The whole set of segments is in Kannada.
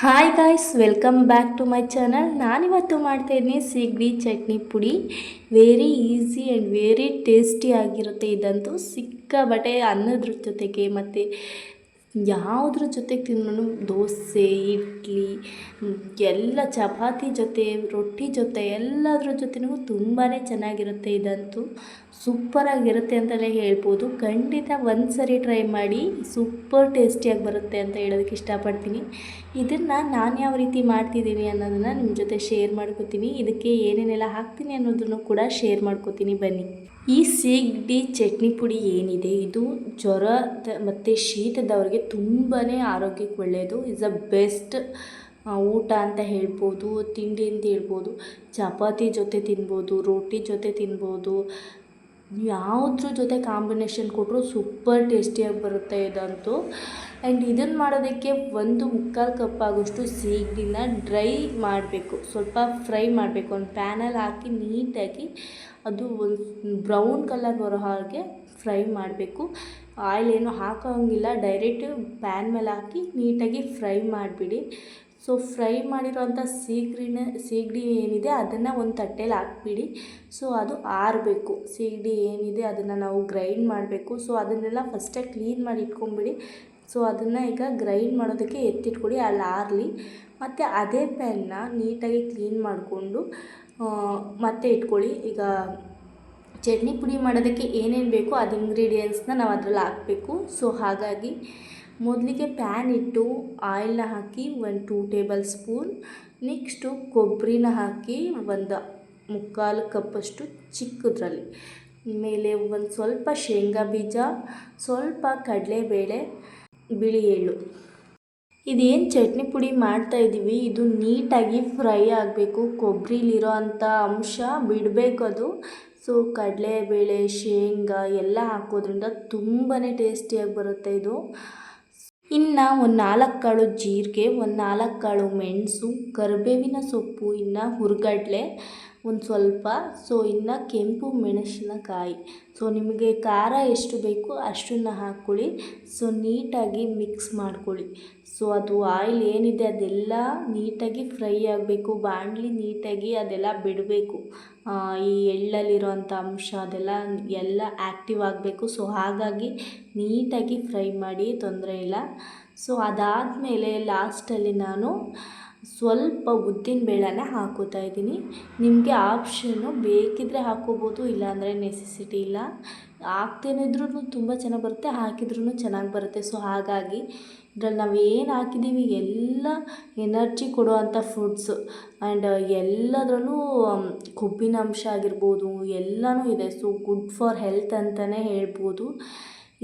Hi guys welcome back to my channel ನಾನಿವತ್ತು ಮಾಡ್ತಾಯಿದ್ದೀನಿ ಸಿಗಡಿ ಚಟ್ನಿ ಪುಡಿ. Very easy and very tasty ಆಗಿರುತ್ತೆ ಇದಂತೂ. ಸಿಕ್ಕಾಬಟ್ಟೆ ಅನ್ನದ್ರ ಜೊತೆಗೆ ಮತ್ತು ಯಾವುದ್ರ ಜೊತೆಗೆ ತಿಂದ್ರೂ ದೋಸೆ, ಇಡ್ಲಿ ಎಲ್ಲ ಚಪಾತಿ ಜೊತೆ, ರೊಟ್ಟಿ ಜೊತೆ, ಎಲ್ಲದ್ರ ಜೊತೆನೂ ತುಂಬಾ ಚೆನ್ನಾಗಿರುತ್ತೆ ಇದಂತೂ. ಸೂಪರಾಗಿರುತ್ತೆ ಅಂತಲೇ ಹೇಳ್ಬೋದು. ಖಂಡಿತ ಒಂದು ಸರಿ ಟ್ರೈ ಮಾಡಿ, ಸೂಪರ್ ಟೇಸ್ಟಿಯಾಗಿ ಬರುತ್ತೆ ಅಂತ ಹೇಳೋದಕ್ಕೆ ಇಷ್ಟಪಡ್ತೀನಿ. ಇದನ್ನು ನಾನು ಯಾವ ರೀತಿ ಮಾಡ್ತಿದ್ದೀನಿ ಅನ್ನೋದನ್ನು ನಿಮ್ಮ ಜೊತೆ ಶೇರ್ ಮಾಡ್ಕೋತೀನಿ. ಇದಕ್ಕೆ ಏನೇನೆಲ್ಲ ಹಾಕ್ತೀನಿ ಅನ್ನೋದನ್ನು ಕೂಡ ಶೇರ್ ಮಾಡ್ಕೋತೀನಿ. ಬನ್ನಿ. ಈ ಸೀಗಡಿ ಚಟ್ನಿ ಪುಡಿ ಏನಿದೆ? ಇದು ಜ್ವರ ಮತ್ತು ಶೀತದವ್ರಿಗೆ ತುಂಬಾ ಆರೋಗ್ಯಕ್ಕೆ ಒಳ್ಳೆಯದು ಇಸ್ ಅ ಬೆಸ್ಟ್ ಊಟ ಅಂತ ಹೇಳ್ಬೋದು ತಿಂಡಿ ಅಂತ ಹೇಳ್ಬೋದು. ಚಪಾತಿ ಜೊತೆ ತಿನ್ಬೋದು, ರೋಟಿ ಜೊತೆ ತಿನ್ಬೋದು. ಯಾವುದ್ರ ಜೊತೆ ಕಾಂಬಿನೇಷನ್ ಕೊಟ್ಟರು ಸೂಪರ್ ಟೇಸ್ಟಿಯಾಗಿ ಬರುತ್ತೆ ಇದಂತೂ. ಆ್ಯಂಡ್ ಇದನ್ನು ಮಾಡೋದಕ್ಕೆ ಒಂದು ಮುಕ್ಕಾಲು ಕಪ್ ಆಗೋಷ್ಟು ಸೀಗಡಿನ ಡ್ರೈ ಮಾಡಬೇಕು. ಸ್ವಲ್ಪ ಫ್ರೈ ಮಾಡಬೇಕು. ಒಂದು ಪ್ಯಾನಲ್ಲಿ ಹಾಕಿ ನೀಟಾಗಿ ಅದು ಒಂದು ಬ್ರೌನ್ ಕಲರ್ ಬರೋ ಹಾಗೆ ಫ್ರೈ ಮಾಡಬೇಕು. ಆಯಿಲ್ ಏನು ಹಾಕೋಂಗಿಲ್ಲ. ಡೈರೆಕ್ಟ್ ಪ್ಯಾನ್ ಮೇಲೆ ಹಾಕಿ ನೀಟಾಗಿ ಫ್ರೈ ಮಾಡಿಬಿಡಿ. ಸೊ ಫ್ರೈ ಮಾಡಿರೋಂಥ ಸೀಗಡಿನ ಸೀಗಡಿ ಏನಿದೆ ಅದನ್ನು ಒಂದು ತಟ್ಟೆಲಿ ಹಾಕ್ಬಿಡಿ. ಸೊ ಅದು ಆರಬೇಕು. ಸೀಗಡಿ ಏನಿದೆ ಅದನ್ನು ನಾವು ಗ್ರೈಂಡ್ ಮಾಡಬೇಕು. ಸೊ ಅದನ್ನೆಲ್ಲ ಫಸ್ಟೇ ಕ್ಲೀನ್ ಮಾಡಿ ಇಟ್ಕೊಂಬಿಡಿ ಸೊ ಅದನ್ನು ಈಗ ಗ್ರೈಂಡ್ ಮಾಡೋದಕ್ಕೆ ಎತ್ತಿಟ್ಕೊಡಿ. ಅಲ್ಲಿ ಆರಲಿ. ಮತ್ತು ಅದೇ ಪ್ಯಾನ್ನ ನೀಟಾಗಿ ಕ್ಲೀನ್ ಮಾಡಿಕೊಂಡು ಮತ್ತೆ ಇಟ್ಕೊಳ್ಳಿ. ಈಗ ಚಟ್ನಿ ಪುಡಿ ಮಾಡೋದಕ್ಕೆ ಏನೇನು ಬೇಕೋ ಅದು ಇಂಗ್ರೀಡಿಯೆಂಟ್ಸ್ನ ನಾವು ಅದರಲ್ಲಿ ಹಾಕಬೇಕು. ಸೊ ಹಾಗಾಗಿ ಮೊದಲಿಗೆ ಪ್ಯಾನ್ ಇಟ್ಟು ಆಯಿಲ್ನ ಹಾಕಿ ಒಂದು ಟೂ ಟೇಬಲ್ ಸ್ಪೂನ್ ನೆಕ್ಸ್ಟು ಕೊಬ್ಬರಿನ ಹಾಕಿ ಒಂದು ಮುಕ್ಕಾಲು ಕಪ್ಪಷ್ಟು ಚಿಕ್ಕದ್ರಲ್ಲಿ. ಮೇಲೆ ಒಂದು ಸ್ವಲ್ಪ ಶೇಂಗಾ ಬೀಜ, ಸ್ವಲ್ಪ ಕಡಲೆಬೇಳೆ, ಬಿಳಿ ಎಳ್ಳು. ಇದೇನು ಚಟ್ನಿ ಪುಡಿ ಮಾಡ್ತಾ ಇದ್ದೀವಿ ಇದು ನೀಟಾಗಿ ಫ್ರೈ ಆಗಬೇಕು. ಕೊಬ್ಬರಿಲಿರೋ ಅಂಥ ಅಂಶ ಬಿಡಬೇಕು ಅದು. ಸೊ ಕಡಲೆಬೇಳೆ, ಶೇಂಗಾ ಎಲ್ಲ ಹಾಕೋದ್ರಿಂದ ತುಂಬಾ ಟೇಸ್ಟಿಯಾಗಿ ಬರುತ್ತೆ ಇದು. ಇನ್ನು ಒಂದು ನಾಲ್ಕು ಕಾಳು ಜೀರಿಗೆ, ಒಂದು ನಾಲ್ಕು ಕಾಳು ಮೆಣಸು, ಕರಿಬೇವಿನ ಸೊಪ್ಪು, ಇನ್ನು ಹುರ್ಗಡ್ಲೆ ಒಂದು ಸ್ವಲ್ಪ. ಸೊ ಇನ್ನು ಕೆಂಪು ಮೆಣಸಿನಕಾಯಿ. ಸೊ ನಿಮಗೆ ಖಾರ ಎಷ್ಟು ಬೇಕು ಅಷ್ಟನ್ನು ಹಾಕ್ಕೊಳ್ಳಿ ಸೊ ನೀಟಾಗಿ ಮಿಕ್ಸ್ ಮಾಡ್ಕೊಳ್ಳಿ. ಸೊ ಅದು ಆಯಿಲ್ ಏನಿದೆ ಅದೆಲ್ಲ ನೀಟಾಗಿ ಫ್ರೈ ಆಗಬೇಕು. ಬಾಣಲಿ ನೀಟಾಗಿ ಅದೆಲ್ಲ ಬಿಡಬೇಕು. ಈ ಎಳ್ಳಲ್ಲಿರೋಂಥ ಅಂಶ ಅದೆಲ್ಲ ಎಲ್ಲ ಆ್ಯಕ್ಟಿವ್ ಆಗಬೇಕು. ಸೊ ಹಾಗಾಗಿ ನೀಟಾಗಿ ಫ್ರೈ ಮಾಡಿ ತೊಂದರೆ ಇಲ್ಲ. ಸೊ ಅದಾದಮೇಲೆ ಲಾಸ್ಟಲ್ಲಿ ನಾನು ಸ್ವಲ್ಪ ಉದ್ದಿನ ಬೇಳೆನ ಹಾಕೋತಾ ಇದ್ದೀನಿ. ನಿಮಗೆ ಆಪ್ಷನ್ನು ಬೇಕಿದ್ದರೆ ಹಾಕೋಬೋದು ಇಲ್ಲಾಂದರೆ ನೆಸೆಸಿಟಿ ಇಲ್ಲ. ಹಾಕ್ತೇನಿದ್ರೂ ತುಂಬ ಚೆನ್ನಾಗಿ ಬರುತ್ತೆ ಹಾಕಿದ್ರೂ ಚೆನ್ನಾಗಿ ಬರುತ್ತೆ. ಸೊ ಹಾಗಾಗಿ ಇದ್ರಲ್ಲಿ ನಾವು ಏನು ಹಾಕಿದ್ದೀವಿ ಎಲ್ಲ ಎನರ್ಜಿ ಕೊಡುವಂಥ ಫುಡ್ಸು ಆ್ಯಂಡ್ ಎಲ್ಲದರಲ್ಲೂ ಕೊಬ್ಬಿನ ಅಂಶ ಆಗಿರ್ಬೋದು, ಎಲ್ಲನೂ ಇದೆ. ಸೊ ಗುಡ್ ಫಾರ್ ಹೆಲ್ತ್ ಅಂತಲೇ ಹೇಳ್ಬೋದು.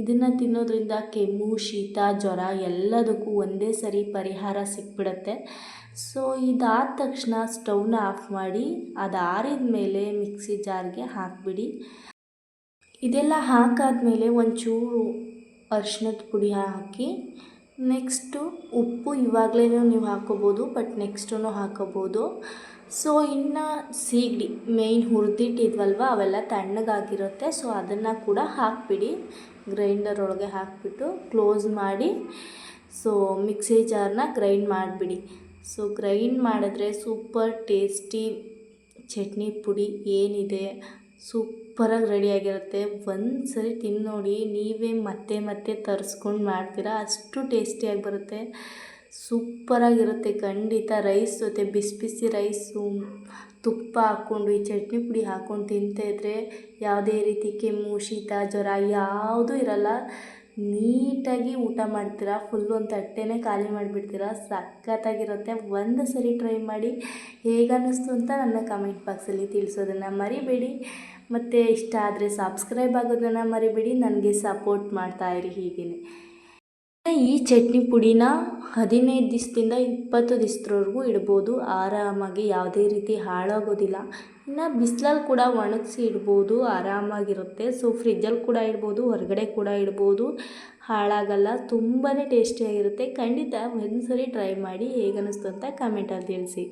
ಇದನ್ನು ತಿನ್ನೋದ್ರಿಂದ ಕೆಮ್ಮು, ಶೀತ, ಜ್ವರ ಎಲ್ಲದಕ್ಕೂ ಒಂದೇ ಸರಿ ಪರಿಹಾರ ಸಿಕ್ಬಿಡತ್ತೆ. ಸೊ ಇದಾದ ತಕ್ಷಣ ಸ್ಟವ್ನ ಆಫ್ ಮಾಡಿ ಅದು ಆರಿದ ಮೇಲೆ ಮಿಕ್ಸಿ ಜಾರ್ಗೆ ಹಾಕಿಬಿಡಿ. ಇದೆಲ್ಲ ಹಾಕಾದ್ಮೇಲೆ ಒಂಚೂರು ಅರ್ಶಿನದ ಪುಡಿ ಹಾಕಿ, ನೆಕ್ಸ್ಟು ಉಪ್ಪು ಇವಾಗಲೇ ನೀವು ಹಾಕೋಬೋದು, ಬಟ್ ನೆಕ್ಸ್ಟೂ ಹಾಕೋಬೋದು. ಸೊ, ಇನ್ನು ಸೀಗಡಿ ಮೇಯ್ನ್ ಹುರಿದಿಟ್ಟಿದ್ವಲ್ವ, ಅವೆಲ್ಲ ತಣ್ಣಗಾಗಿರುತ್ತೆ. ಸೊ, ಅದನ್ನು ಕೂಡ ಹಾಕಿಬಿಡಿ. ಗ್ರೈಂಡರ್ ಒಳಗೆ ಹಾಕಿಬಿಟ್ಟು ಕ್ಲೋಸ್ ಮಾಡಿ, ಸೊ, ಮಿಕ್ಸಿ ಜಾರ್ನ ಗ್ರೈಂಡ್ ಮಾಡಿಬಿಡಿ. ಸೊ ಗ್ರೈಂಡ್ ಮಾಡಿದ್ರೆ ಸೂಪರ್ ಟೇಸ್ಟಿ ಚಟ್ನಿ ಪುಡಿ ಏನಿದೆ, ಸೂಪರಾಗಿ ರೆಡಿಯಾಗಿರುತ್ತೆ ಒಂದು ಸರಿ ತಿನ್ನೋಡಿ ನೋಡಿ ನೀವೇ ಮತ್ತೆ ಮತ್ತೆ ತರಿಸ್ಕೊಂಡು ಮಾಡ್ತೀರಾ, ಅಷ್ಟು ಟೇಸ್ಟಿಯಾಗಿ ಬರುತ್ತೆ. ಸೂಪರಾಗಿರುತ್ತೆ. ಖಂಡಿತ ರೈಸ್ ಜೊತೆ ಬಿಸಿ ಬಿಸಿ ರೈಸು ತುಪ್ಪ ಹಾಕ್ಕೊಂಡು, ಈ ಚಟ್ನಿ ಪುಡಿ ಹಾಕ್ಕೊಂಡು ತಿಂತಾಯಿದ್ರೆ ಯಾವುದೇ ರೀತಿ ಕೆಮ್ಮು, ಶೀತ, ಜ್ವರ ಯಾವುದೂ ಇರಲ್ಲ. ನೀಟಾಗಿ ಊಟ ಮಾಡ್ತೀರಾ ಫುಲ್ಲು ಒಂದು ತಟ್ಟೆನೇ ಖಾಲಿ ಮಾಡಿಬಿಡ್ತೀರಾ, ಸಖತ್ತಾಗಿರುತ್ತೆ. ಒಂದು ಸರಿ ಟ್ರೈ ಮಾಡಿ ಹೇಗೆ ಅನ್ನಿಸ್ತು ಅಂತ ನನ್ನ ಕಮೆಂಟ್ ಬಾಕ್ಸಲ್ಲಿ ತಿಳಿಸೋದನ್ನು ಮರಿಬೇಡಿ. ಮತ್ತು ಇಷ್ಟ ಆದರೆ ಸಬ್ಸ್ಕ್ರೈಬ್ ಆಗೋದನ್ನು ಮರಿಬೇಡಿ. ನನಗೆ ಸಪೋರ್ಟ್ ಮಾಡ್ತಾಯಿರಿ ಹೀಗೇ ಈ ಚಟ್ನಿ ಪುಡಿನ ಹದಿನೈದು ದಿವಸದಿಂದ ಇಪ್ಪತ್ತು ದಿವಸದವರೆಗೂ ಇಡ್ಬೋದು. ಆರಾಮಾಗಿ ಯಾವುದೇ ರೀತಿ ಹಾಳಾಗೋದಿಲ್ಲ. ಇನ್ನು ಬಿಸಿಲಲ್ಲಿ ಕೂಡ ಒಣಗಿಸಿ ಇಡ್ಬೋದು. ಆರಾಮಾಗಿರುತ್ತೆ. ಸೊ ಫ್ರಿಜ್ಜಲ್ಲಿ ಕೂಡ ಇಡ್ಬೋದು, ಹೊರಗಡೆ ಕೂಡ ಇಡ್ಬೋದು. ಹಾಳಾಗಲ್ಲ. ತುಂಬಾ ಟೇಸ್ಟಿಯಾಗಿರುತ್ತೆ. ಖಂಡಿತ ಒಂದು ಸರಿ ಟ್ರೈ ಮಾಡಿ ಹೇಗನ್ನಿಸ್ತು ಅಂತ ಕಮೆಂಟಲ್ಲಿ ತಿಳಿಸಿ.